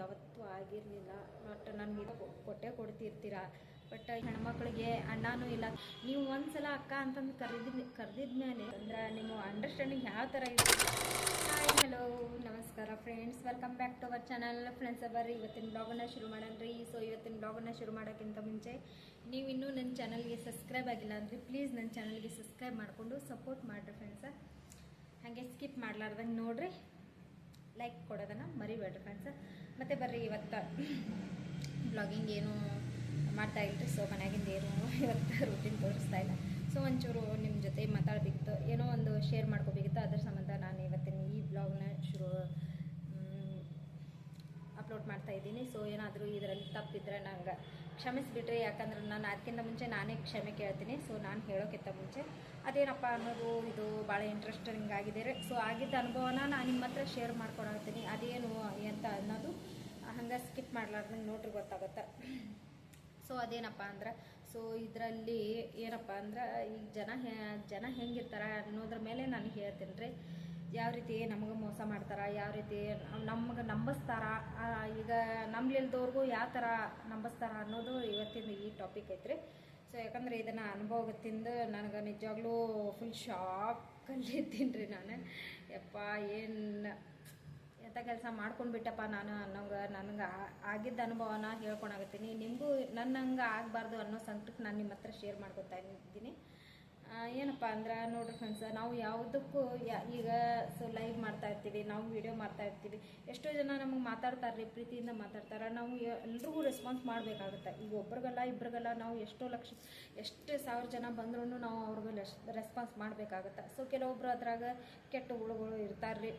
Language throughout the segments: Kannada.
ಯಾವತ್ತೂ ಆಗಿರಲಿಲ್ಲ. ಬಟ್ ನನಗೆ ಕೊಟ್ಟೆ ಕೊಡ್ತಿರ್ತೀರ? ಬಟ್ ಹೆಣ್ಮಕ್ಳಿಗೆ ಅಣ್ಣನೂ ಇಲ್ಲ. ನೀವು ಒಂದ್ಸಲ ಅಕ್ಕ ಅಂತಂದು ಕರೆದಿದ್ ಕರೆದಿದ್ಮೇಲೆ ಅಂದ್ರೆ ನಿಮ್ಮ ಅಂಡರ್ಸ್ಟ್ಯಾಂಡಿಂಗ್ ಯಾವ ಥರ ಇದೆ ಹಾಯ್ ಹಲೋ ನಮಸ್ಕಾರ friends welcome back to our channel friends our ಇವತ್ತಿನ ಬ್ಲಾಗನ್ನು ಶುರು ಮಾಡೋಣ್ರಿ ಸೊ ಇವತ್ತಿನ ಬ್ಲಾಗನ್ನು ಶುರು ಮಾಡೋಕ್ಕಿಂತ ಮುಂಚೆ ನೀವು ಇನ್ನೂ ನನ್ನ ಚಾನಲ್ಗೆ ಸಬ್ಸ್ಕ್ರೈಬ್ ಆಗಿಲ್ಲ ಅಂದರೆ ಪ್ಲೀಸ್ ನನ್ನ ಚಾನಲ್ಗೆ ಸಬ್ಸ್ಕ್ರೈಬ್ ಮಾಡಿಕೊಂಡು ಸಪೋರ್ಟ್ ಮಾಡಿರಿ ಫ್ರೆಂಡ್ಸ ಹಾಗೆ ಸ್ಕಿಪ್ ಮಾಡಲಾರ್ದಂಗೆ ನೋಡ್ರಿ. ಲೈಕ್ ಕೊಡೋದನ್ನು ಮರಿಬೇಡ್ರಿ ಫ್ರೆಂಡ್ಸ್ ಮತ್ತು ಬರ್ರಿ ಇವತ್ತು ಬ್ಲಾಗಿಂಗ್ ಏನು ಮಾಡ್ತಾ ಇಲ್ರಿ ಸೊ ಮನೆಯಾಗಿಂದ ಏನು ಇವತ್ತು ರೂಟೀನ್ ತೋರಿಸ್ತಾ ಇಲ್ಲ. ಸೊ ಒಂಚೂರು ನಿಮ್ಮ ಜೊತೆ ಮಾತಾಡಬೇಕಿತ್ತು. ಏನೋ ಒಂದು ಶೇರ್ ಮಾಡ್ಕೋಬೇಕಿತ್ತು. ಅದ್ರ ಸಂಬಂಧ ನಾನು ಇವತ್ತಿನ ಈ ಬ್ಲಾಗ್ನ ಶುರು ಅಪ್ಲೋಡ್ ಮಾಡ್ತಾ ಇದ್ದೀನಿ. ಸೊ ಏನಾದರೂ ಇದರಲ್ಲಿ ತಪ್ಪಿದ್ರೆ ನಂಗೆ ಕ್ಷಮಿಸಿಬಿಟ್ರಿ, ಯಾಕಂದ್ರೆ ನಾನು ಅದಕ್ಕಿಂತ ಮುಂಚೆ ನಾನೇ ಕ್ಷಮೆ ಕೇಳ್ತೀನಿ. ಸೊ ನಾನು ಹೇಳೋಕ್ಕಿಂತ ಮುಂಚೆ ಅದೇನಪ್ಪ ಅನ್ನೋದು ಇದು ಭಾಳ ಇಂಟ್ರೆಸ್ಟಿಂಗ್ ಆಗಿದೆ ರೀ ಸೊ ಆಗಿದ್ದ ಅನುಭವನ ನಾನು ನಿಮ್ಮ ಹತ್ರ ಶೇರ್ ಮಾಡ್ಕೊಡತ್ತೀನಿ ಅದೇನು ಅಂತ ಅನ್ನೋದು ಹಂಗೆ ಸ್ಕಿಪ್ ಮಾಡ್ಲಾರ್ದಂಗೆ ನೋಡ್ರಿ ಗೊತ್ತಾಗುತ್ತೆ. ಸೊ ಅದೇನಪ್ಪ ಅಂದ್ರೆ ಸೊ ಇದರಲ್ಲಿ ಏನಪ್ಪ ಅಂದ್ರೆ ಈಗ ಜನ ಜನ ಹೆಂಗಿರ್ತಾರ ಅನ್ನೋದ್ರ ಮೇಲೆ ನಾನು ಹೇಳ್ತೀನಿ ರೀ. ಯಾವ ರೀತಿ ನಮಗೆ ಮೋಸ ಮಾಡ್ತಾರೆ, ಯಾವ ರೀತಿ ನಮ್ಗೆ ನಂಬಿಸ್ತಾರ ಈಗ ನಂಬ್ಲಿಲ್ದವ್ರಿಗೂ ಯಾವ ಥರ ನಂಬಿಸ್ತಾರ ಅನ್ನೋದು ಇವತ್ತಿನ ಈ ಟಾಪಿಕ್ ಐತ್ರಿ. ಸೊ ಯಾಕಂದ್ರೆ ಇದನ್ನು ಅನುಭವತ್ತಿಂದ ನನಗೆ ನಿಜವಾಗ್ಲೂ ಫುಲ್ ಶಾಕಲ್ಲಿದ್ದೀನಿ ರೀ ನಾನು. ಯಪ್ಪ, ಏನು ಎಂಥ ಕೆಲಸ ಮಾಡ್ಕೊಂಡು ಬಿಟ್ಟಪ್ಪ ನಾನು ಅನ್ನೋಂಗೆ ನನಗೆ ಆಗಿದ್ದ ಅನುಭವನ ಹೇಳ್ಕೊಳಕತ್ತೀನಿ ನಿಮಗೂ ನನ್ನ ಹಂಗೆ ಆಗಬಾರ್ದು ಅನ್ನೋ ಸಂಕಟಕ್ಕೆ ನಾನು ನಿಮ್ಮ ಹತ್ರ ಶೇರ್ ಮಾಡ್ಕೊತಾ ಇದ್ದೀನಿ. ಏನಪ್ಪ ಅಂದ್ರೆ ನೋಡ್ರಿ ಫ್ರೆಂಡ್ಸ್ ನಾವು ಯಾವುದಕ್ಕೂ ಈಗ ಸೊ ಲೈವ್ ಮಾಡ್ತಾ ಇರ್ತೀವಿ, ನಾವು ವಿಡಿಯೋ ಮಾಡ್ತಾ ಇರ್ತೀವಿ, ಎಷ್ಟೋ ಜನ ನಮಗೆ ಮಾತಾಡ್ತಾರೆ ರೀ ಪ್ರೀತಿಯಿಂದ ಮಾತಾಡ್ತಾರೆ, ನಾವು ಎಲ್ರಿಗೂ ರೆಸ್ಪಾನ್ಸ್ ಮಾಡಬೇಕಾಗುತ್ತೆ. ಈಗ ಒಬ್ರಿಗಲ್ಲ ಇಬ್ರಿಗಲ್ಲ ನಾವು ಎಷ್ಟೋ ಲಕ್ಷ, ಎಷ್ಟು ಸಾವಿರ ಜನ ಬಂದ್ರೂ ನಾವು ಅವ್ರಿಗೆ ರೆಸ್ಪಾನ್ಸ್ ಮಾಡಬೇಕಾಗುತ್ತೆ. ಸೊ ಕೆಲವೊಬ್ರು ಅದ್ರಾಗ ಕೆಟ್ಟ ಹುಳುಗಳು ಇರ್ತಾರೆ ರೀ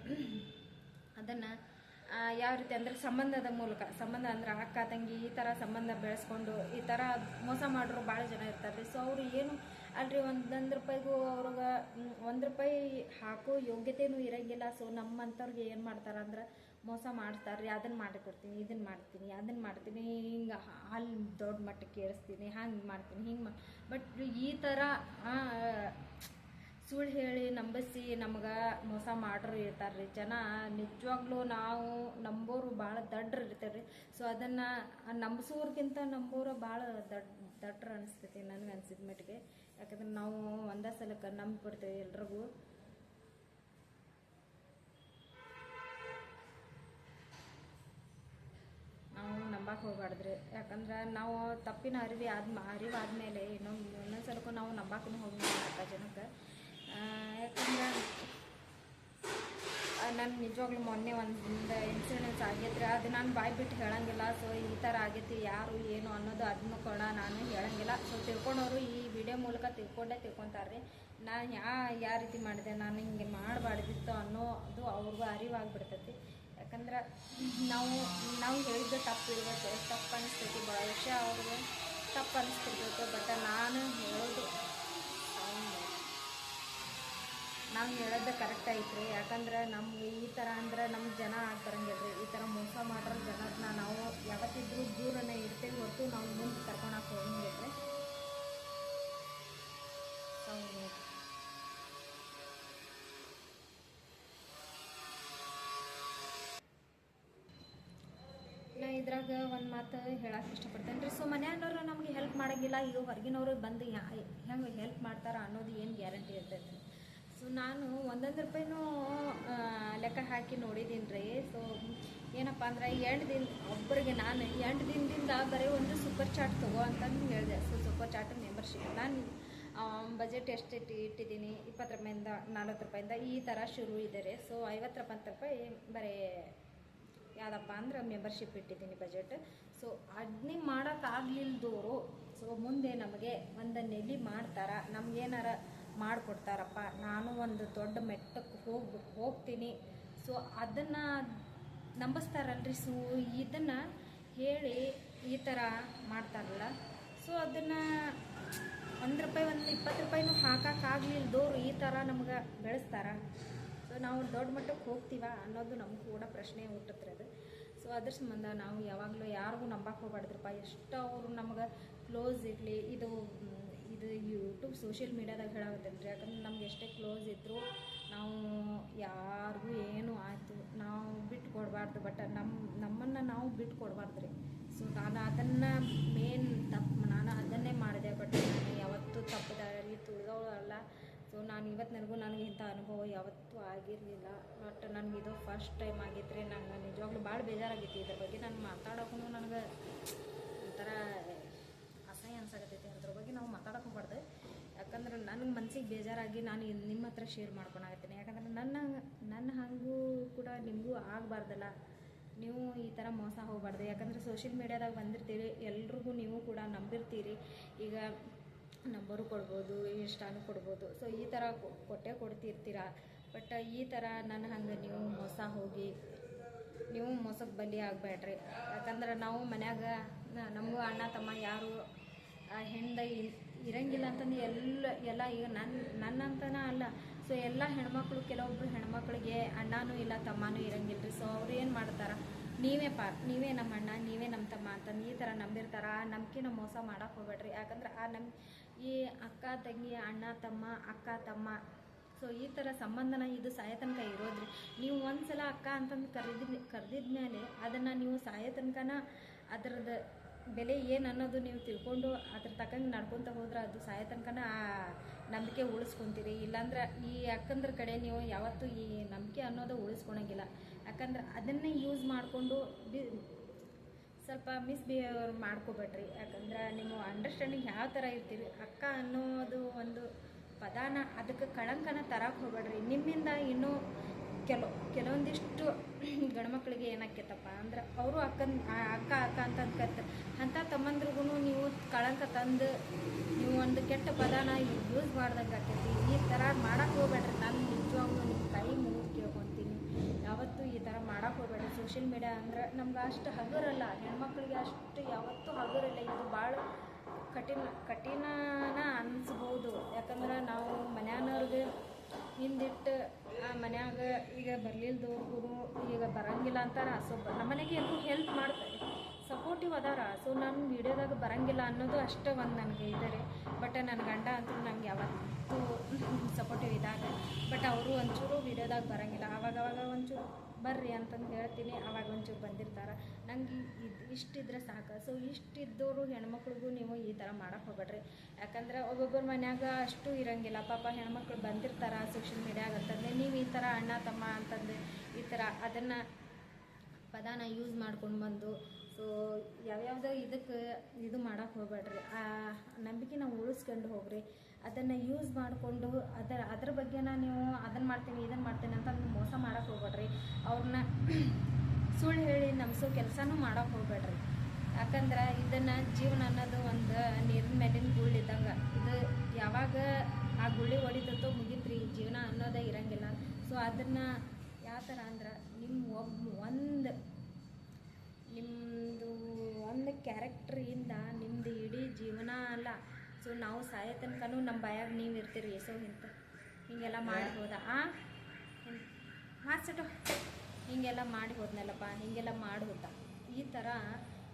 ಅದನ್ನು ಯಾವ ರೀತಿ ಅಂದರೆ ಸಂಬಂಧದ ಮೂಲಕ, ಸಂಬಂಧ ಅಂದ್ರೆ ಅಕ್ಕ, ತಂಗಿ, ಈ ಥರ ಸಂಬಂಧ ಬೆಳೆಸ್ಕೊಂಡು, ಈ ಥರ ಮೋಸ ಮಾಡೋರು ಭಾಳ ಜನ ಇರ್ತಾರೆ ಸೊ ಅವರು ಏನು ಅಲ್ರಿ ಒಂದೊಂದು ರೂಪಾಯಿಗೂ ಅವ್ರಿಗೆ ಒಂದು ರೂಪಾಯಿ ಹಾಕೋ ಯೋಗ್ಯತೆಯೂ ಇರಂಗಿಲ್ಲ. ಸೊ ನಮ್ಮಂಥವ್ರಿಗೆ ಏನು ಮಾಡ್ತಾರೆ ಅಂದ್ರೆ, ಮೋಸ ಮಾಡ್ತಾರೆ ರೀ ಅದನ್ನು ಮಾಡಿಕೊಡ್ತೀನಿ ಇದನ್ನು ಮಾಡ್ತೀನಿ ಅದನ್ನು ಮಾಡ್ತೀನಿ, ಹಿಂಗೆ ಅಲ್ಲಿ ದೊಡ್ಡ ಮಟ್ಟಕ್ಕೆ ಏರಿಸ್ತೀನಿ, ಹಂಗೆ ಮಾಡ್ತೀನಿ, ಹಿಂಗೆ ಮಾ ಬಟ್ ಈ ಥರ ಸುಳ್ಳು ಹೇಳಿ ನಂಬಿಸಿ ನಮ್ಗೆ ಮೋಸ ಮಾಡ್ರು ಇರ್ತಾರೆ ಜನ. ನಿಜವಾಗ್ಲೂ ನಾವು ನಂಬೋರು ಭಾಳ ದಡ್ರು ಇರ್ತಾರೆ ರೀ ಸೊ ಅದನ್ನು ನಂಬಿಸೋರ್ಗಿಂತ ನಂಬೋರು ಭಾಳ ದಡ್, ದಡ್ರು ಅನಿಸ್ತೈತಿ ನನಗೆ ಅನ್ಸಿದ ಮಟ್ಟಿಗೆ. ಯಾಕಂದ್ರೆ ನಾವು ಒಂದೇ ಸಲಕ್ಕೆ ನಂಬಿಬಿಡ್ತೇವೆ ಎಲ್ರಿಗೂ. ನಾವು ನಂಬಕ್ಕೆ ಹೋಗ್ಬಾರ್ದ್ರಿ. ಯಾಕಂದ್ರೆ ನಾವು ತಪ್ಪಿನ ಅರಿವಿ ಆದ ಅರಿವಾದ್ಮೇಲೆ ಇನ್ನೊಂದು ಇನ್ನೊಂದು ಸಲಕ್ಕೂ ನಾವು ನಂಬಕ್ಕೂ ಹೋಗ್ಬೇಕು ಜನಕ್ಕೆ. ಆ, ಯಾಕಂದ್ರೆ ನಾನು ನಿಜವಾಗ್ಲೂ ಮೊನ್ನೆ ಒಂದು ಇನ್ಸಿಡೆನ್ಸ್ ಆಗೈತ್ರಿ ಅದು ನಾನು ಬಾಯ್ ಬಿಟ್ಟು ಹೇಳಂಗಿಲ್ಲ. ಸೊ ಈ ಥರ ಆಗೈತಿ ಯಾರು, ಏನು ಅನ್ನೋದು ಅದನ್ನು ಕೂಡ ನಾನು ಹೇಳಂಗಿಲ್ಲ. ಸೊ ತಿಳ್ಕೊಂಡವರು ಈ ವಿಡಿಯೋ ಮೂಲಕ ತಿಳ್ಕೊಂಡೇ ತಿಳ್ಕೊತಾರೆ ರೀ ನಾನು ಯಾ ಯಾವ ರೀತಿ ಮಾಡಿದೆ, ನಾನು ಹಿಂಗೆ ಮಾಡಬಾರ್ದಿತ್ತು ಅನ್ನೋದು ಅವ್ರಿಗೂ ಅರಿವಾಗ್ಬಿಡ್ತೈತಿ. ಯಾಕಂದ್ರೆ ನಾವು ನಾವು ಹೇಳಿದ್ದು ತಪ್ಪು ಇರ್ಬೇಕು. ತಪ್ಪು ಅನಿಸ್ತೈತಿ. ವಿಷಯ ಅವ್ರಿಗೆ ತಪ್ಪು ಅನಿಸ್ತಿರ್ಬೇಕು. ಬಟ್ ನಾನು ಹೇಳೋದು ನಾವು ಹೇಳೋದು ಕರೆಕ್ಟ್ ಐತ್ರಿ. ಯಾಕಂದ್ರೆ ನಮ್ಗೆ ಈ ಥರ ಅಂದ್ರೆ ನಮ್ಮ ಜನ ಆಗ್ತಾರಂಗಿಲ್ಲ ರೀ ಈ ಥರ ಮೋಸ ಮಾಡ್ರ ಜನರನ್ನ ನಾವು ಯಾವತ್ತಿದ್ರೂ ದೂರನೇ ಇರ್ತೇವೆ ಹೊರತು ನಾವು ಮುಂದೆ ಕರ್ಕೊಳಕ್ಕೆ ಹೋಗಂಗಿಲ್ಲ ಹೌದು ನಾ ಇದ್ರಾಗ ಒಂದು ಮಾತು ಹೇಳಕ್ಕೆ ಇಷ್ಟಪಡ್ತೇನೆ ರೀ ಸೊ ಮನೆಯವ್ರು ನಮಗೆ ಹೆಲ್ಪ್ ಮಾಡೋಂಗಿಲ್ಲ, ಈಗ ಹೊರಗಿನವ್ರು ಬಂದು ಹೆಂಗೆ ಹೆಲ್ಪ್ ಮಾಡ್ತಾರ ಅನ್ನೋದು ಏನು ಗ್ಯಾರಂಟಿ ಇರ್ತೈತೆ ಸೊ ನಾನು ಒಂದೊಂದು ರೂಪಾಯಿನೂ ಲೆಕ್ಕ ಹಾಕಿ ನೋಡಿದ್ದೀನಿ ರೀ. ಸೊ ಏನಪ್ಪ ಅಂದ್ರೆ ಎಂಟು ದಿನ ಒಬ್ಬರಿಗೆ ನಾನು ಎಂಟು ದಿನದಿಂದ ಬರೀ ಒಂದು ಸೂಪರ್ ಚಾಟ್ ತಗೋ ಅಂತಂದು ಹೇಳಿದೆ. ಸೊ ಸೂಪರ್ ಚಾಟ್ ಮೆಂಬರ್ಶಿಪ್ ನಾನು ಬಜೆಟ್ ಎಷ್ಟು ಇಟ್ಟು ಇಟ್ಟಿದ್ದೀನಿ ಇಪ್ಪತ್ತು ರೂಪಾಯಿಂದ ನಲ್ವತ್ತು ರೂಪಾಯಿಂದ ಈ ಥರ ಶುರು ಇದೆ ರೀ. ಸೊ ಐವತ್ತು ರೂಪಾಯಿ ರೂಪಾಯಿ ಬರೀ ಯಾವುದಪ್ಪ ಅಂದ್ರೆ ಮೆಂಬರ್ಶಿಪ್ ಇಟ್ಟಿದ್ದೀನಿ ಬಜೆಟ್ ಸೊ ಅದನ್ನೇ ಮಾಡೋಕ್ಕಾಗ್ಲಿಲ್ದೋರು ಸೊ ಮುಂದೆ ನಮಗೆ ಒಂದು ನೆಲಿ ಮಾಡ್ತಾರ. ನಮಗೇನಾರ ಮಾಡಿಕೊಡ್ತಾರಪ್ಪ. ನಾನು ಒಂದು ದೊಡ್ಡ ಮೆಟ್ಟಕ್ಕೆ ಹೋಗಿ, ಹೋಗ್ತೀನಿ. ಸೊ ಅದನ್ನು ನಂಬಿಸ್ತಾರಲ್ರಿ. ಸೊ ಇದನ್ನು ಹೇಳಿ ಈ ಥರ ಮಾಡ್ತಾರಲ್ಲ. ಸೊ ಅದನ್ನು ಒಂದು ರೂಪಾಯಿ, ಒಂದು ಇಪ್ಪತ್ತು ರೂಪಾಯಿನೂ ಹಾಕೋಕ್ಕಾಗ್ಲಿಲ್ದವ್ರು ಈ ಥರ ನಮ್ಗೆ ಬೆಳೆಸ್ತಾರ. ಸೊ ನಾವು ದೊಡ್ಡ ಮಟ್ಟಕ್ಕೆ ಹೋಗ್ತೀವ ಅನ್ನೋದು ನಮ್ಗೆ ಕೂಡ ಪ್ರಶ್ನೆ ಹುಟ್ಟತ್ರಿ ಅದು. ಸೊ ಅದ್ರ ಸಂಬಂಧ ನಾವು ಯಾವಾಗಲೂ ಯಾರಿಗೂ ನಂಬಕ್ಕೆ ಹೋಗ್ಬಾರ್ದ್ರಪ್ಪ. ಎಷ್ಟು ಅವರು ನಮ್ಗೆ ಕ್ಲೋಸ್ ಇರಲಿ, ಇದು ಯೂಟ್ಯೂಬ್ ಸೋಷಿಯಲ್ ಮೀಡ್ಯಾದಾಗ ಹೇಳಾಗತ್ತೇನೆ ರೀ? ಯಾಕಂದ್ರೆ ನಮ್ಗೆ ಎಷ್ಟೇ ಕ್ಲೋಸ್ ಇದ್ದರೂ ನಾವು ಯಾರಿಗೂ ಏನು ಆಯಿತು, ನಾವು ಬಿಟ್ಟು ಕೊಡಬಾರ್ದು ಬಟ್ ನಮ್ಮ ನಮ್ಮನ್ನು ನಾವು ಬಿಟ್ಟು ಕೊಡಬಾರ್ದು ರೀ. ಸೊ ನಾನು ಅದನ್ನು ಮೇನ್ ತಪ್ಪು ನಾನು ಅದನ್ನೇ ಮಾಡಿದೆ. ಬಟ್ ನಾನು ಯಾವತ್ತೂ ತಪ್ಪು ದಾರಿಯಲ್ಲಿ ತುಳಿದವಳು ಅಲ್ಲ ಸೊ ನಾನು ಇವತ್ತು ನನಗೂ ನನಗೆ ಇಂಥ ಅನುಭವ ಯಾವತ್ತೂ ಆಗಿರಲಿಲ್ಲ. ಬಟ್ ನನಗೆ ಇದು ಫಸ್ಟ್ ಟೈಮ್ ಆಗಿದ್ರೆ ನಂಗೆ ನಿಜವಾಗ್ಲೂ ಭಾಳ ಬೇಜಾರಾಗಿತ್ತು ಇದ್ರ ಬಗ್ಗೆ ನಾನು ಮಾತಾಡೋಕ್ಕೂ ನನಗೆ ಒಂಥರ ಅಸಹ್ಯ ಅನ್ಸಾಕತ್ತೈತಿ. ಅದ್ರ ಬಗ್ಗೆ ನಾವು ಮಾತಾಡೋಕ್ಕೂ ಹೋಗ್ಬಾರ್ದು. ಯಾಕಂದ್ರೆ ನನಗೆ ಮನಸ್ಸಿಗೆ ಬೇಜಾರಾಗಿ ನಾನು ಇಲ್ಲಿ ನಿಮ್ಮ ಹತ್ರ ಶೇರ್ ಮಾಡ್ಕೊಳಾಗತ್ತೀನಿ ಯಾಕಂದ್ರೆ ನನ್ನ ನನ್ನ ಹಾಗೂ ಕೂಡ ನಿಮಗೂ ಆಗಬಾರ್ದಲ್ಲ. ನೀವು ಈ ಥರ ಮೋಸ ಹೋಗಬಾರ್ದು. ಯಾಕಂದ್ರೆ ಸೋಷಿಯಲ್ ಮೀಡ್ಯಾದಾಗ ಬಂದಿರ್ತೀರಿ, ಎಲ್ರಿಗೂ ನೀವು ಕೂಡ ನಂಬಿರ್ತೀರಿ. ಈಗ ನಂಬರು ಕೊಡ್ಬೋದು ಇಷ್ಟಾನು ಕೊಡ್ಬೋದು. ಸೊ ಈ ಥರ ಕೊಟ್ಟೇ ಕೊಡ್ತಿರ್ತೀರ? ಬಟ್ ಈ ಥರ ನನ್ನ ಹಂಗೆ ನೀವು ಮೋಸ ಹೋಗಿ, ನೀವು ಮೋಸಕ್ಕೆ ಬಲಿ ಆಗಬೇಡ್ರಿ ಯಾಕಂದ್ರೆ ನಾವು ಮನ್ಯಾಗ ನಮಗೂ ಅಣ್ಣ, ತಮ್ಮ ಯಾರು ಹೆಣ್ದ ಇರಂಗಿಲ್ಲ ಅಂತಂದು ಎಲ್ಲ ಎಲ್ಲ ಈಗ ನನ್ನ ನನ್ನಂತನ ಅಲ್ಲ. ಸೊ ಎಲ್ಲ ಹೆಣ್ಮಕ್ಳು, ಕೆಲವೊಬ್ರು ಹೆಣ್ಮಕ್ಳಿಗೆ ಅಣ್ಣನೂ ಇಲ್ಲ, ತಮ್ಮನೂ ಇರಂಗಿಲ್ಲ ರೀ ಸೊ ಅವ್ರು ಏನು ಮಾಡ್ತಾರೆ? ನೀವೇ ಪಾ, ನೀವೇ ನಮ್ಮ ಅಣ್ಣ, ನೀವೇ ನಮ್ಮ ತಮ್ಮ ಅಂತಂದು ಈ ಥರ ನಂಬಿರ್ತಾರೆ. ಆ ನಂಬಿಕೆನ ಮೋಸ ಮಾಡೋಕೆ ಹೋಗ್ಬೇಡ್ರಿ. ಯಾಕಂದ್ರೆ ಆ ನಮ್, ಈ ಅಕ್ಕ, ತಂಗಿ, ಅಣ್ಣ, ತಮ್ಮ, ಅಕ್ಕ, ತಮ್ಮ, ಸೊ, ಈ ಥರ ಸಂಬಂಧನ ಇದು ಸಾಯ ತನಕ ಇರೋದ್ರಿ. ನೀವು ಒಂದ್ಸಲ ಅಕ್ಕ ಅಂತಂದು ಕರೆದಿದ್, ಕರೆದಿದ್ಮೇಲೆ ಅದನ್ನು ನೀವು ಸಾಯ ತನಕನ ಅದರದ್ದು ಬೆಲೆ ಏನು ಅನ್ನೋದು ನೀವು ತಿಳ್ಕೊಂಡು ಅದ್ರ ತಕ್ಕಂಗೆ ನಡ್ಕೊತ ಹೋದ್ರೆ ಅದು ಸಾಯ ತನಕನ ಆ ನಂಬಿಕೆ ಉಳಿಸ್ಕೊತೀರಿ. ಇಲ್ಲಾಂದ್ರೆ ಈ ಅಕ್ಕಂದ್ರ ಕಡೆ ನೀವು ಯಾವತ್ತೂ ಈ ನಂಬಿಕೆ ಅನ್ನೋದು ಉಳಿಸ್ಕೊಳಂಗಿಲ್ಲ. ಯಾಕಂದ್ರೆ ಅದನ್ನೇ ಯೂಸ್ ಮಾಡಿಕೊಂಡು ಬಿ ಸ್ವಲ್ಪ ಮಿಸ್ಬಿಹೇವಿಯರ್ ಮಾಡ್ಕೋಬೇಡ್ರಿ. ಯಾಕಂದ್ರೆ ನೀವು ಅಂಡರ್ಸ್ಟ್ಯಾಂಡಿಂಗ್ ಯಾವ ಥರ ಇರ್ತೀರಿ, ಅಕ್ಕ ಅನ್ನೋದು ಒಂದು ಪದಾನ ಅದಕ್ಕೆ ಕಳಂಕನ ತರಕ್ಕೆ ಹೋಗ್ಬೇಡ್ರಿ. ನಿಮ್ಮಿಂದ ಇನ್ನೂ ಕೆಲವು, ಕೆಲವೊಂದಿಷ್ಟು ಗಂಡ್ಮಕ್ಳಿಗೆ ಏನಾಕೈತಪ್ಪ ಅಂದ್ರೆ ಅವರು ಅಕ್ಕನ ಅಕ್ಕ ಅಕ್ಕ ಅಂತ ಕರ್ತಾರೆ ಅಂಥ ತಮ್ಮಂದ್ರಿಗೂ ನೀವು ಕಳಂಕ ತಂದು ನೀವು ಒಂದು ಕೆಟ್ಟ ಪದಾನ ಯೂಸ್ ಮಾಡ್ದಂಗೆ ಆಕೈತಿ. ಈ ಥರ ಮಾಡಕ್ಕೆ ಹೋಗ್ಬೇಡ್ರಿ. ನಾನು ನಿಜವಾಗ್ಲೂ ನಿಮ್ಮ ಕೈ ಮುಗಿದು ಕೇಳ್ಕೊತೀನಿ. ಯಾವತ್ತೂ ಈ ಥರ ಮಾಡಕ್ಕೆ ಹೋಗ್ಬೇಡ್ರಿ. ಸೋಷಿಯಲ್ ಮೀಡಿಯಾ ಅಂದ್ರೆ ನಮ್ಗೆ ಅಷ್ಟು ಹಗುರಲ್ಲ. ಹೆಣ್ಮಕ್ಳಿಗೆ ಅಷ್ಟು ಯಾವತ್ತೂ ಹಗುರಲ್ಲ. ಇದು ಭಾಳ ಕಠಿಣ, ಕಠಿಣನ ಅನಿಸ್ಬೋದು. ಯಾಕಂದ್ರೆ ನಾವು ಮನ್ಯಾನವ್ರಿಗೆ ಹಿಂದಿಟ್ಟು ಆ ಮನ್ಯಾಗ ಈಗ ಬರ್ಲಿಲ್ದವ್ರಿಗೂ ಈಗ ಬರಂಗಿಲ್ಲ ಅಂತಾರ ಸೊ ನಮ್ಮ ಮನೆಗೆ ಎಲ್ಲರೂ ಹೆಲ್ಪ್ ಮಾಡ್ತಾರೆ. ಸಪೋರ್ಟಿವ್ ಅದಾರ. ಸೊ ನಾನು ವೀಡಿಯೋದಾಗ ಬರಂಗಿಲ್ಲ ಅನ್ನೋದು ಅಷ್ಟೇ ಒಂದು ನನಗೆ ಇದೆ ಬಟ್ ನನ್ನ ಗಂಡ ಅಂತೂ ನಂಗೆ ಯಾವತ್ತೂ ಸಪೋರ್ಟಿವ್ ಇದಾಗ ಬಟ್ ಅವರು ಒಂಚೂರು ವೀಡಿಯೋದಾಗ ಬರಂಗಿಲ್ಲ. ಅವಾಗ ಒಂಚೂರು ಬರ್ರಿ ಅಂತಂದು ಹೇಳ್ತೀನಿ. ಅವಾಗ ಒಂಚೂರು ಬಂದಿರ್ತಾರೆ. ನಂಗೆ ಇದು ಇಷ್ಟಿದ್ರೆ ಸಾಕು. ಸೊ ಇಷ್ಟಿದ್ದವರು ಹೆಣ್ಮಕ್ಳಿಗೂ ನೀವು ಈ ಥರ ಮಾಡೋಕೆ ಹೋಗ್ಬೇಡ್ರಿ. ಯಾಕಂದ್ರೆ ಒಬ್ಬೊಬ್ಬರ ಮನ್ಯಾಗ ಅಷ್ಟು ಇರಂಗಿಲ್ಲ. ಪಾಪ ಹೆಣ್ಮಕ್ಳು ಬಂದಿರ್ತಾರ ಸೋಷಿಯಲ್ ಮೀಡಿಯಾಗ ಅಂತಂದರೆ, ನೀವು ಈ ಥರ ಅಣ್ಣ ತಮ್ಮ ಅಂತಂದು ಈ ಥರ ಅದನ್ನು ಪದಾನ ಯೂಸ್ ಮಾಡ್ಕೊಂಡು ಬಂದು ಸೊ ಯಾವ್ಯಾವುದೋ ಇದಕ್ಕೆ ಇದು ಮಾಡೋಕೆ ಹೋಗ್ಬೇಡ್ರಿ. ಆ ನಂಬಿಕೆನ ಉಳಿಸ್ಕೊಂಡು ಹೋಗ್ರಿ. ಅದನ್ನು ಯೂಸ್ ಮಾಡಿಕೊಂಡು ಅದರ ಅದ್ರ ಬಗ್ಗೆನ ನೀವು ಅದನ್ನು ಮಾಡ್ತೀನಿ ಇದನ್ನು ಮಾಡ್ತೀನಿ ಅಂತ ಮೋಸ ಮಾಡಕ್ಕೆ ಹೋಗ್ಬೇಡ್ರಿ. ಅವ್ರನ್ನ ಸುಳ್ಳು ಹೇಳಿ ನಂಬಿಸೋ ಕೆಲಸನೂ ಮಾಡೋಕೆ ಹೋಗ್ಬೇಡ್ರಿ. ಯಾಕಂದ್ರೆ ಇದನ್ನು ಜೀವನ ಅನ್ನೋದು ಒಂದು ನೀರಿನ ಮೇಲಿನ ಗುಳ್ಳು ಇದ್ದಂಗೆ. ಇದು ಯಾವಾಗ ಆ ಗುಳ್ಳಿ ಹೊಡಿತತ್ತೋ ಮುಗಿತ್ರಿ. ಜೀವನ ಅನ್ನೋದೇ ಇರಂಗಿಲ್ಲ. ಸೊ ಅದನ್ನು ಯಾವ ಥರ ಅಂದ್ರೆ ನಿಮ್ಮ ಒಬ್ಬ ಒಂದು ಕ್ಯಾರೆಕ್ಟ್ರಿಂದ ನಿಮ್ಮದು ಇಡೀ ಜೀವನ ಅಲ್ಲ. ಸೊ ನಾವು ಸಾಯೋ ತನಕನೂ ನಮ್ಮ ಬಾಯಾಗ ನೀವು ಇರ್ತೀರಿ. ಸೊ ಇಂಥ ಹೀಗೆಲ್ಲ ಮಾಡಿ ಹೋದ ಆ? ಮಾಸ್ಟು ಹೀಗೆಲ್ಲ ಮಾಡಿ ಹೋದ್ನಲ್ಲಪ್ಪ ಹೀಗೆಲ್ಲ ಮಾಡಿ ಹೋದ ಈ ಥರ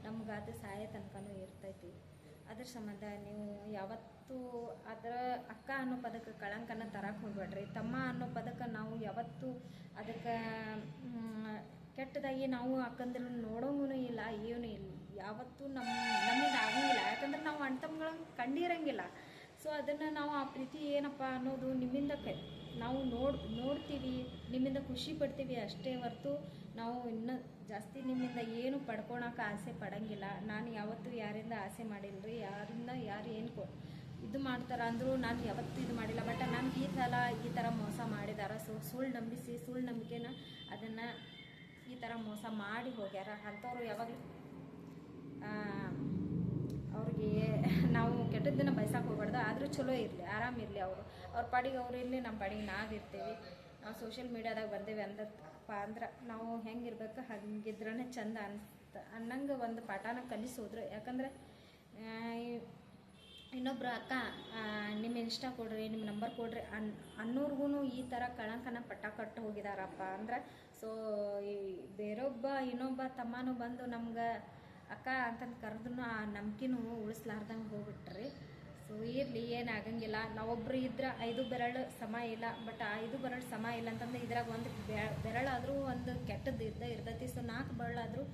ನಮ್ಗಾದ ಅದು ಸಾಯೋ ತನಕನೂ ಇರ್ತೈತಿ. ಅದ್ರ ಸಂಬಂಧ ನೀವು ಯಾವತ್ತೂ ಅದರ ಅಕ್ಕ ಅನ್ನೋ ಪದಕ್ಕೆ ಕಳಂಕನ ತರಕ್ಕೆ ಹೋಗ್ಬೇಡ್ರಿ. ತಮ್ಮ ಅನ್ನೋ ಪದಕ್ಕೆ ನಾವು ಯಾವತ್ತೂ ಅದಕ್ಕೆ ಕೆಟ್ಟದಾಗಿ ನಾವು ಅಕ್ಕಂದ್ರೂ ನೋಡೋಂಗೂ ಇಲ್ಲ ಏನೂ ಇಲ್ಲ. ಯಾವತ್ತೂ ನಮ್ಮ ನಮಗೆ ಆಗಂಗಿಲ್ಲ. ಯಾಕಂದ್ರೆ ನಾವು ತಮ್ಮಗಳನ್ನ ಕಂಡಿರಂಗಿಲ್ಲ. ಸೊ ಅದನ್ನು ನಾವು ಆ ಪ್ರೀತಿ ಏನಪ್ಪ ಅನ್ನೋದು ನಿಮ್ಮಿಂದ ಕ ನಾವು ನೋಡ್, ನೋಡ್ತೀವಿ, ನಿಮ್ಮಿಂದ ಖುಷಿ ಪಡ್ತೀವಿ ಅಷ್ಟೇ ಹೊರತು ನಾವು ಇನ್ನೂ ಜಾಸ್ತಿ ನಿಮ್ಮಿಂದ ಏನು ಪಡ್ಕೊಳಕ್ಕೆ ಆಸೆ ಪಡಂಗಿಲ್ಲ. ನಾನು ಯಾವತ್ತೂ ಯಾರಿಂದ ಆಸೆ ಮಾಡಿಲ್ರಿ? ಯಾರಿಂದ, ಯಾರು ಏನು ಕೊ, ಇದು ಮಾಡ್ತಾರ ಅಂದರೂ ನಾನು ಯಾವತ್ತೂ ಇದು ಮಾಡಿಲ್ಲ. ಬಟ್ ನನಗೆ ಈ ಸಲ ಈ ಥರ ಮೋಸ ಮಾಡಿದಾರ. ಸೊ ಸುಳ್ಳು ನಂಬಿಸಿ, ಸುಳ್ಳು ನಂಬಿಕೆನ ಅದನ್ನು ಈ ಥರ ಮೋಸ ಮಾಡಿ ಹೋಗ್ಯಾರ. ಅಂಥವ್ರು ಯಾವಾಗಲೂ ಅವ್ರಿಗೆ ನಾವು ಕೆಟ್ಟದ್ದನ್ನು ಬಯಸಕ್ಕೆ ಹೋಗ್ಬಾರ್ದು, ಆದರೂ ಚಲೋ ಇರಲಿ ಆರಾಮಿರಲಿ ಅವರು. ಅವ್ರ ಪಾಡಿಗೆ ಅವ್ರು ಇರಲಿ ನಮ್ಮ ಪಾಡಿಗೆ ನಾವು ಇರ್ತೀವಿ. ನಾವು ಸೋಷಿಯಲ್ ಮೀಡ್ಯಾದಾಗ ಬಂದೇವೆ ಅಂದಪ್ಪ ಅಂದ್ರೆ ನಾವು ಹೆಂಗಿರ್ಬೇಕು ಹಂಗಿದ್ರೇ ಚಂದ ಅನ್ಸ್ತ, ಅನ್ನಂಗೆ ಒಂದು ಪಾಠನ ಕಲಿಸೋದ್ರು. ಯಾಕಂದ್ರೆ ಇನ್ನೊಬ್ಬರು ಅಕ್ಕ ನಿಮ್ಮ ಇನ್ಸ್ಟಾ ಕೊಡ್ರಿ ನಿಮ್ಮ ನಂಬರ್ ಕೊಡ್ರಿ, ಅನ್ ಅನ್ನೋರ್ಗು ಈ ಥರ ಕಳಂಕನ ಪಟ್ಟ ಕಟ್ಟು ಹೋಗಿದಾರಪ್ಪ ಅಂದ್ರೆ ಸೊ ಈ ಬೇರೊಬ್ಬ ಇನ್ನೊಬ್ಬ ತಮ್ಮನೂ ಬಂದು ನಮ್ಗೆ ಅಕ್ಕ ಅಂತಂದು ಕರೆದ್ರು ಆ ನಂಬಿಕೆನೂ ಉಳಿಸ್ಲಾರ್ದಂಗೆ ಹೋಗ್ಬಿಟ್ರಿ. ಸೊ ಇರಲಿ ಏನಾಗಂಗಿಲ್ಲ ನಾವೊಬ್ರು ಇದ್ರೆ ಐದು ಬೆರಳು ಸಮ ಇಲ್ಲ ಬಟ್ ಐದು ಬೆರಳು ಸಮ ಇಲ್ಲ ಅಂತಂದ್ರೆ ಇದ್ರಾಗ ಒಂದು ಬೆರಳಾದರೂ ಒಂದು ಕೆಟ್ಟದ್ದು ಇದ್ದೇ ಇರ್ತೈತಿ. ಸೊ ನಾಲ್ಕು ಬೆರಳಾದರೂ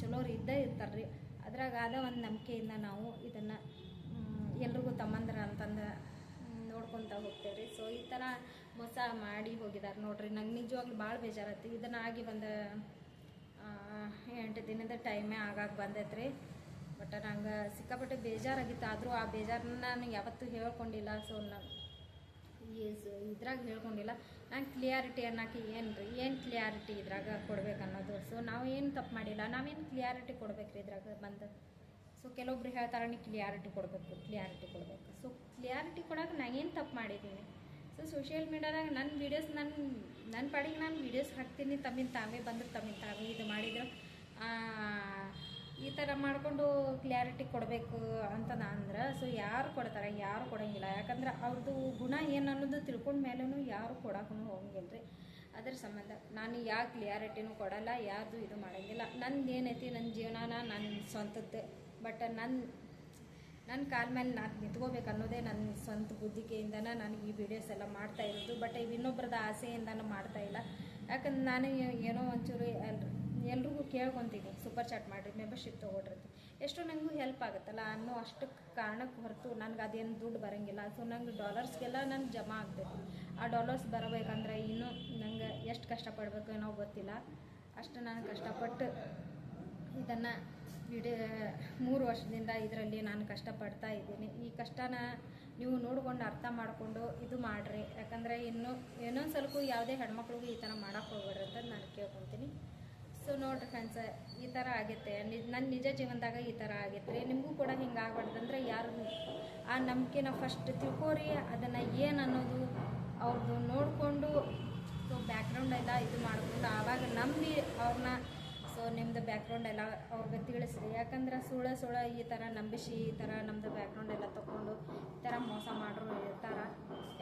ಚಲೋರು ಇದ್ದೇ ಇರ್ತಾರೆ ರೀ ಅದ್ರಾಗ ಒಂದು ನಂಬಿಕೆಯಿಂದ ನಾವು ಇದನ್ನು ಎಲ್ರಿಗೂ ತಮ್ಮಂದ್ರ ಅಂತಂದು ನೋಡ್ಕೊತ ಹೋಗ್ತೇವೆ ರೀ ಸೊ ಈ ಥರ ಮೋಸ ಮಾಡಿ ಹೋಗಿದ್ದಾರೆ ನೋಡ್ರಿ. ನಂಗೆ ನಿಜವಾಗ್ಲೂ ಭಾಳ ಬೇಜಾರತ್ತಿ ಇದನ್ನು ಆಗಿ ಒಂದು ಎಂಟು ದಿನದ ಟೈಮೇ ಆಗಾಗ ಬಂದೈತ್ರಿ. ಬಟ್ ನಂಗೆ ಸಿಕ್ಕಾಪಟ್ಟೆ ಬೇಜಾರಾಗಿತ್ತು. ಆದರೂ ಆ ಬೇಜಾರನ್ನ ನಾನು ಯಾವತ್ತೂ ಹೇಳ್ಕೊಂಡಿಲ್ಲ. ಸೊ ನಾನು ಇದ್ರಾಗ ಹೇಳ್ಕೊಂಡಿಲ್ಲ. ನಾನು ಕ್ಲಿಯಾರಿಟಿ ಅನ್ನೋಕೆ ಏನು ರೀ ಏನು ಕ್ಲಿಯಾರಿಟಿ ಇದ್ರಾಗ ಕೊಡ್ಬೇಕು ಅನ್ನೋದು? ಸೊ ನಾವು ಏನು ತಪ್ಪು ಮಾಡಿಲ್ಲ. ನಾವೇನು ಕ್ಲಿಯಾರಿಟಿ ಕೊಡ್ಬೇಕು ರೀ ಇದ್ರಾಗ ಬಂದು? ಸೊ ಕೆಲವೊಬ್ರು ಹೇಳ್ತಾರೆ ನೀವು ಕ್ಲಿಯಾರಿಟಿ ಕೊಡಬೇಕು ಕ್ಲಿಯಾರಿಟಿ ಕೊಡಬೇಕು. ಸೊ ಕ್ಲಿಯಾರಿಟಿ ಕೊಡೋಕೆ ನಾನು ಏನು ತಪ್ಪು ಮಾಡಿದ್ದೀನಿ? ಸೊ ಸೋಷಿಯಲ್ ಮೀಡ್ಯಾದಾಗ ನನ್ನ ವೀಡಿಯೋಸ್ ನನ್ನ ನನ್ನ ಪಾಡಿಗೆ ನಾನು ವೀಡಿಯೋಸ್ ಹಾಕ್ತೀನಿ. ತಮ್ಮಿಂದ ತಾವೇ ಬಂದ್ರೆ, ತಮ್ಮಿಂದ ತಾವೇ ಇದು ಮಾಡಿದ್ರು. ಈ ಥರ ಮಾಡಿಕೊಂಡು ಕ್ಲಿಯಾರಿಟಿ ಕೊಡಬೇಕು ಅಂತ ಅಂದ್ರೆ ಸೊ ಯಾರು ಕೊಡ್ತಾರೆ, ಯಾರು ಕೊಡೋಂಗಿಲ್ಲ. ಯಾಕಂದ್ರೆ ಅವ್ರದ್ದು ಗುಣ ಏನು ಅನ್ನೋದು ತಿಳ್ಕೊಂಡ ಮೇಲೂ ಯಾರು ಕೊಡೋಕ್ಕೂ ಹೋಗಂಗಿಲ್ಲ ರೀ ಅದ್ರ ಸಂಬಂಧ ನಾನು ಯಾವ ಕ್ಲಿಯಾರಿಟಿನೂ ಕೊಡಲ್ಲ, ಯಾರ್ದು ಇದು ಮಾಡೋಂಗಿಲ್ಲ. ನಂದು ಏನೈತಿ ನನ್ನ ಜೀವನಾನ ನನ್ನ ಸ್ವಂತದ್ದು. ಬಟ್ ನನ್ನ ನನ್ನ ಕಾಲ ಮೇಲೆ ನಾನು ನಿಂತ್ಕೋಬೇಕು ಅನ್ನೋದೇ ನನ್ನ ಸ್ವಂತ ಬುದ್ಧಿಕೆಯಿಂದನೇ ನಾನು ಈ ವಿಡಿಯೋಸ್ ಎಲ್ಲ ಮಾಡ್ತಾ ಇರೋದು. ಬಟ್ ಇವು ಇನ್ನೊಬ್ರದ ಆಸೆಯಿಂದನೂ ಮಾಡ್ತಾ ಇಲ್ಲ. ಯಾಕಂದ್ರೆ ನಾನು ಏನೋ ಒಂಚೂರು ಎಲ್ರು ಎಲ್ರಿಗೂ ಕೇಳ್ಕೊತೀನಿ. ಸೂಪರ್ ಚಾಟ್ ಮಾಡಿರಿ ಮೆಂಬರ್ಶಿಪ್ ತೊಗೊಳ್ರಿ ಎಷ್ಟು ನನಗೂ ಹೆಲ್ಪ್ ಆಗುತ್ತಲ್ಲ ಅನ್ನೋ ಅಷ್ಟು ಕಾರಣಕ್ಕೆ ಹೊರತು ನನಗೆ ಅದೇನು ದುಡ್ಡು ಬರೋಂಗಿಲ್ಲ. ಸೊ ನಂಗೆ ಡಾಲರ್ಸ್ಗೆಲ್ಲ ನಂಗೆ ಜಮಾ ಆಗ್ಬೇಕು. ಆ ಡಾಲರ್ಸ್ ಬರಬೇಕಂದ್ರೆ ಇನ್ನೂ ನಂಗೆ ಎಷ್ಟು ಕಷ್ಟಪಡಬೇಕು ಏನೋ ಗೊತ್ತಿಲ್ಲ. ಅಷ್ಟು ನಾನು ಕಷ್ಟಪಟ್ಟು ಇದನ್ನು ವಿಡಿಯೋ ಮೂರು ವರ್ಷದಿಂದ ಇದರಲ್ಲಿ ನಾನು ಕಷ್ಟಪಡ್ತಾ ಇದ್ದೀನಿ. ಈ ಕಷ್ಟನ ನೀವು ನೋಡ್ಕೊಂಡು ಅರ್ಥ ಮಾಡಿಕೊಂಡು ಇದು ಮಾಡಿರಿ. ಯಾಕಂದರೆ ಇನ್ನು ಇನ್ನೊಂದು ಸ್ವಲ್ಪ ಯಾವುದೇ ಹೆಣ್ಮಕ್ಳಿಗೂ ಈ ಥರ ಮಾಡೋಕ್ಕೆ ಹೋಗ್ಬೇಡ್ರಿ ಅಂತ ನಾನು ಕೇಳ್ಕೊತೀನಿ. ಸೊ ನೋಡಿರಿ ಫ್ರೆಂಡ್ಸ್ ಈ ಥರ ಆಗೈತೆ. ನನ್ನ ನಿಜ ಜೀವನದಾಗ ಈ ಥರ ಆಗೈತೆ ರೀ ನಿಮಗೂ ಕೂಡ ಹಿಂಗೆ ಆಗ್ಬಾರ್ದಂದ್ರೆ ಯಾರು ಆ ನಂಬಿಕೆನ ಫಸ್ಟ್ ತಿಳ್ಕೊರಿ. ಅದನ್ನು ಏನು ಅನ್ನೋದು ಅವ್ರದ್ದು ನೋಡಿಕೊಂಡು ಸೊ ಬ್ಯಾಕ್ಗ್ರೌಂಡ್ ಎಲ್ಲ ಇದು ಮಾಡಿಕೊಂಡು, ಆವಾಗ ನಂಬಿ ಅವ್ರನ್ನ ಸೊ ನಿಮ್ಮದು ಬ್ಯಾಕ್ಗ್ರೌಂಡ್ ಎಲ್ಲ ಅವ್ರಿಗೆ ತಿಳಿಸ್ರಿ ಯಾಕಂದ್ರೆ ಸುಳ ಸುಳ ಈ ಥರ ನಂಬಿಸಿ, ಈ ಥರ ನಮ್ಮದು ಬ್ಯಾಕ್ಗ್ರೌಂಡ್ ಎಲ್ಲ ತೊಗೊಂಡು ಈ ಥರ ಮೋಸ ಮಾಡ್ರು ಇರ್ತಾರೆ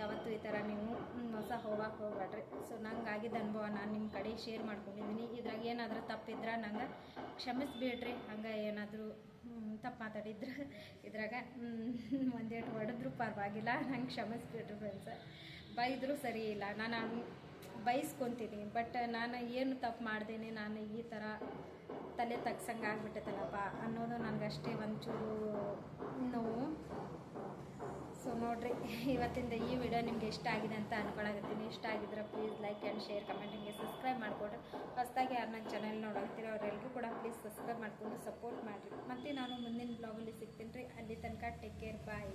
ಯಾವತ್ತೂ ಈ ಥರ ನೀವು ಮೋಸ ಹೋಗಕ್ಕೆ ಹೋಗ್ಬೇಡ್ರಿ. ಸೊ ನಂಗೆ ಆಗಿದ್ದ ಅನುಭವ ನಾನು ನಿಮ್ಮ ಕಡೆ ಶೇರ್ ಮಾಡ್ಕೊಂಡಿದ್ದೀನಿ ಇದ್ರಾಗ ಏನಾದರೂ ತಪ್ಪಿದ್ರೆ ನಂಗೆ ಕ್ಷಮಿಸ್ಬೇಡ್ರಿ. ಹಂಗೆ ಏನಾದರೂ ತಪ್ಪು ಮಾತಾಡಿದ್ರೆ ಇದ್ರಾಗ ಒಂದೇಟು ಹೊಡೆದ್ರು ಪರವಾಗಿಲ್ಲ. ನಂಗೆ ಕ್ಷಮಿಸ್ಬಿಟ್ರು ಫ್ರೆಂಡ್ಸ್ ಬೈದರೂ ಸರಿ ಇಲ್ಲ. ನಾನು ಹಂಗ್ ಬೈಸ್ಕೊತೀನಿ ಬಟ್ ನಾನು ಏನು ತಪ್ಪು ಮಾಡ್ದೇನೆ, ನಾನು ಈ ಥರ ತಲೆ ತಗ್ಸಂಗೆ ಆಗ್ಬಿಟ್ಟೈತಲ್ಲಪ್ಪ ಅನ್ನೋದು ನನಗಷ್ಟೇ ಒಂಚೂರು ನೋವು. ಸೊ ನೋಡ್ರಿ, ಇವತ್ತಿಂದ ಈ ವಿಡಿಯೋ ನಿಮ್ಗೆ ಇಷ್ಟ ಆಗಿದೆ ಅಂತ ಅನ್ಕೊಳಕತ್ತೀನಿ. ಇಷ್ಟ ಆಗಿದ್ರೆ please like and share comment ಹಿಂಗೆ ಸಬ್ಸ್ಕ್ರೈಬ್ ಮಾಡಿಕೊಡ್ರಿ. ಹೊಸದಾಗಿ ಯಾರು ನನ್ನ ಚಾನಲ್ ನೋಡಾಕ್ತೀರ ಅವರೆಲ್ಲರೂ ಕೂಡ ಪ್ಲೀಸ್ ಸಬ್ಸ್ಕ್ರೈಬ್ ಮಾಡಿಕೊಂಡು ಸಪೋರ್ಟ್ ಮಾಡಿರಿ. ಮತ್ತು ನಾನು ಮುಂದಿನ ಬ್ಲಾಗಲ್ಲಿ ಸಿಗ್ತೀನಿ ರೀ. ಅಲ್ಲಿ ತನಕ ಟೇಕ್ ಕೇರ್ ಬಾಯ್